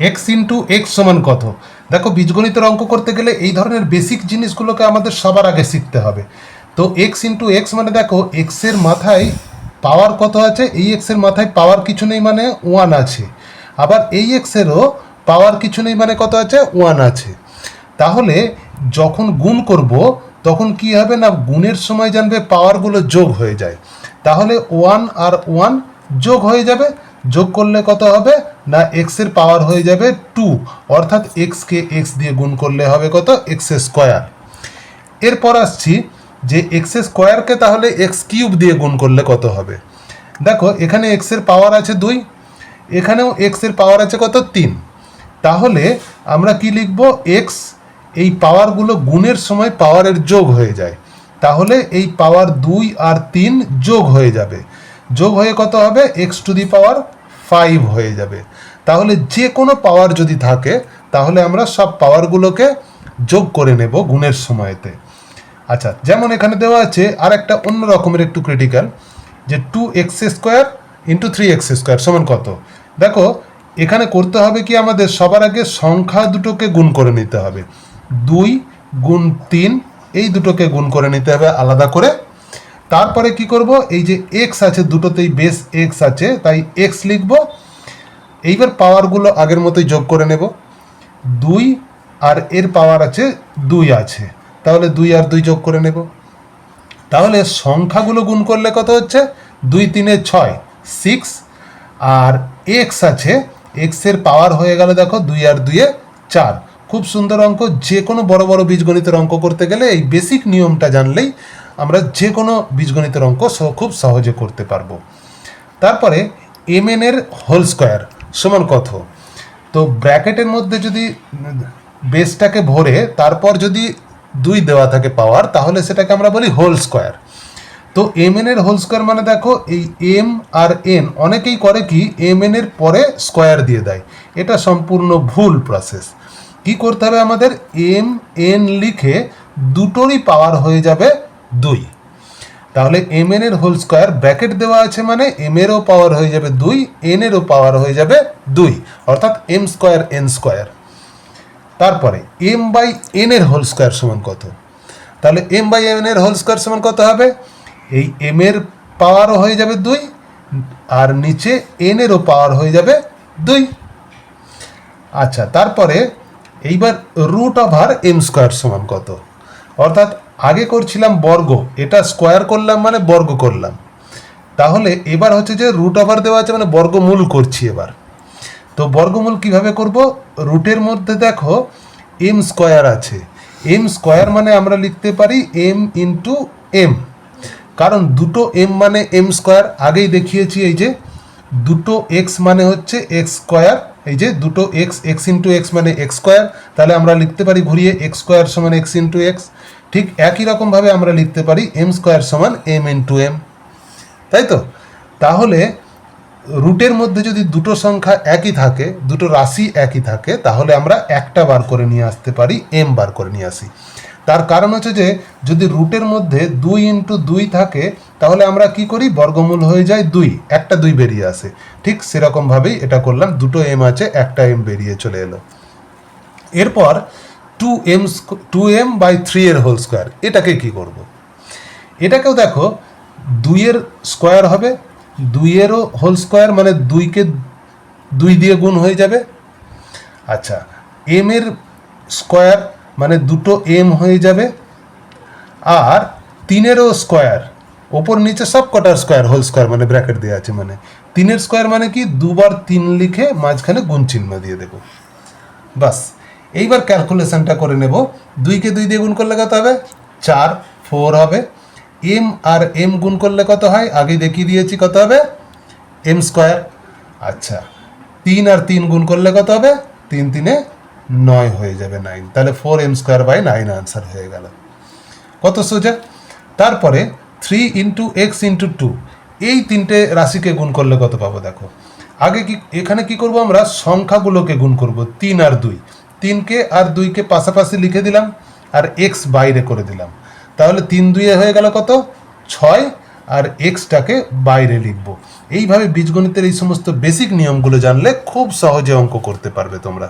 X into x সমান কত? দেখো, বীজগণিতের অঙ্ক করতে গেলে এই ধরনের বেসিক জিনিসগুলোকে আমাদের সবার আগে শিখতে হবে। তো এক্স ইন্টু এক্স মানে দেখো এক্সের মাথায় পাওয়ার কত আছে? এই এক্সের মাথায় পাওয়ার কিছু নেই মানে ওয়ান আছে। আবার এই এক্সেরও পাওয়ার কিছু নেই মানে কত আছে? ওয়ান আছে। তাহলে যখন গুণ করব, তখন কি হবে না? গুণের সময় জানবে পাওয়ারগুলো যোগ হয়ে যায়। তাহলে ওয়ান আর ওয়ান যোগ হয়ে যাবে। যোগ করলে কত হবে? না এক্সের পাওয়ার হয়ে যাবে টু অর্থাৎ এক্সকে এক্স দিয়ে গুণ করলে হবে কত? এক্স স্কোয়ার এরপর আসছি যে এক্স স্কোয়ারকে তাহলে এক্স কিউব দিয়ে গুণ করলে কত হবে? দেখো, এখানে এক্সের পাওয়ার আছে দুই, এখানেও এক্সের পাওয়ার আছে কত? তিন। তাহলে আমরা কি লিখব? এক্স এই পাওয়ারগুলো গুণের সময় পাওয়ারের যোগ হয়ে যায়। তাহলে এই পাওয়ার দুই আর তিন যোগ হয়ে যাবে। যোগ হয়ে কত হবে? X to the power five হয়ে যাবে। তাহলে যে কোনো পাওয়ার যদি থাকে, তাহলে আমরা সব পাওয়ারগুলোকে যোগ করে নেব গুণের সময়তে। আচ্ছা যেমন এখানে দেওয়া আছে আর একটা অন্য রকমের একটু ক্রিটিক্যাল যে two x square into three x square সমান কত? দেখো, এখানে করতে হবে কি, আমাদের সবার আগে সংখ্যা দুটোকে গুণ করে নিতে হবে। দুই গুণ তিন, এই দুটোকে গুণ করে নিতে হবে আলাদা করে তারপরে কি করব? এই যে এক্স আছে, দুটোতেই বেস এক্স আছে, তাই এক্স লিখব। এইবার পাওয়ারগুলো আগের মতোই যোগ করে নেব। দুই আর এর পাওয়ার আছে দুই আছে। তাহলে দুই আর দুই যোগ করে নেব। তাহলে সংখ্যাগুলো গুণ করলে কত হচ্ছে? দুই তিনে ছয় সিক্স আর এক্স আছে এক্সের পাওয়ার হয়ে গেল দেখো, দুই আর দুইয়ে চার। খুব সুন্দর অঙ্ক। যে কোনো বড় বড় বীজগণিতের অঙ্ক করতে গেলে এই বেসিক নিয়মটা জানলেই আমরা যে কোনো বীজগণিতের অঙ্ক খুব সহজে করতে পারব। তারপরে এম এন এর হোল স্কোয়ার সমান কত? তো ব্র্যাকেটের মধ্যে যদি বেসটাকে ভরে তারপর যদি দুই দেওয়া থাকে পাওয়ার তাহলে সেটাকে আমরা বলি হোল স্কোয়ার তো এম এন এর হোল স্কোয়ার মানে দেখো, এই এম আর এন অনেকেই করে কি এম এন এর পরে স্কোয়ার দিয়ে দেয়। এটা সম্পূর্ণ ভুল প্রসেস কি করতে হবে আমাদের? এম এন লিখে দুটোরই পাওয়ার হয়ে যাবে দুই। তাহলে এম এন এর হোল স্কোয়ার ব্র্যাকেট দেওয়া আছে মানে এম এরও পাওয়ার হয়ে যাবে দুই এন এরও পাওয়ার হয়ে যাবে দুই। অর্থাৎ এম স্কোয়ার এন স্কোয়ার তারপরে এম বাই এন এর হোল স্কোয়ার সমান কত? তাহলে এম বাই এন এর হোল স্কোয়ার সমান কত হবে? এই এম এর পাওয়ারও হয়ে যাবে দুই, আর নিচে এন এরও পাওয়ার হয়ে যাবে দুই। আচ্ছা তারপরে এইবার রুট ওভার এম স্কোয়ার সমান কত? অর্থাৎ আগে করছিলাম বর্গ, এটা স্কোয়ার করলাম মানে বর্গ করলাম। তাহলে এবার হচ্ছে যে রুট ওভার দেওয়া আছে মানে বর্গমূল করছি এবার। তো বর্গমূল কীভাবে করব? রুটের মধ্যে দেখো এম স্কোয়ার আছে। এম স্কোয়ার মানে আমরা লিখতে পারি এম ইন্টু এম কারণ দুটো এম মানে এম স্কোয়ার আগেই দেখিয়েছি এই যে দুটো এক্স মানে হচ্ছে এক্স স্কোয়ার এই যে দুটো এক্স এক্স ইন্টু এক্স মানে এক্স স্কোয়ার তাহলে আমরা লিখতে পারি ঘুরিয়ে এক্স স্কোয়ার সমান এক্স ইন্টু এক্স ঠিক একই রকমভাবে আমরা লিখতে পারি এম স্কোয়ার সমান এম এন টু এম তাই তো? তাহলে রুটের মধ্যে যদি দুটো সংখ্যা একই থাকে, দুটো রাশি একই থাকে, তাহলে আমরা একটা বার করে নিয়ে আসতে পারি এম বার করে নিয়ে আসি। তার কারণ হচ্ছে যে, যদি রুটের মধ্যে দুই ইন্টু দুই থাকে, তাহলে আমরা কি করি? বর্গমূল হয়ে যায় দুই, একটা দুই বেরিয়ে আসে। ঠিক সেরকমভাবেই এটা করলাম, দুটো এম আছে, একটা এম বেরিয়ে চলে এলো। এরপর two M two M by three এর হোল স্কোয়ার এটাকে কি করব? এটাকেও দেখো, দুইয়ের স্কোয়ার হবে, দুইয়েরও হোল স্কোয়ার মানে দুইকে দুই দিয়ে গুণ হয়ে যাবে। আচ্ছা এম এর স্কোয়ার মানে দুটো এম হয়ে যাবে, আর তিনেরও স্কোয়ার ওপর নিচে সব কটার স্কোয়ার হোল স্কোয়ার মানে ব্র্যাকেট দেওয়া আছে মানে। তিনের স্কোয়ার মানে কি? দুবার তিন লিখে মাঝখানে গুণ চিহ্ন দিয়ে দেবো। বাস। এইবার ক্যালকুলেশনটা করে নেব। দুইকে দুই দিয়ে গুণ করলে কত হবে? চার, ফোর হবে। এম আর এম গুণ করলে কত হয়? আগে দেখিয়ে দিয়েছি কত হবে? M square. আচ্ছা তিন আর তিন গুণ করলে কত হবে? তিন তিনে নয় হয়ে যাবে নাইন। তাহলে four M square by nine answer হয়ে গেল। কত সোজা? তারপরে three into X into two, এই তিনটে রাশিকে গুণ করলে কত পাবো দেখো। আগে কি, এখানে কি করব আমরা? সংখ্যাগুলোকে গুণ করব, তিন আর দুই। তিনকে আর দুইকে পাশাপাশি লিখে দিলাম, আর এক্স বাইরে করে দিলাম। তাহলে তিন দুইয়ে হয়ে গেল কত? ছয়, আর এক্সটাকে বাইরে লিখব। এইভাবে বীজগণিতের এই সমস্ত বেসিক নিয়মগুলো জানলে খুব সহজে অঙ্ক করতে পারবে তোমরা।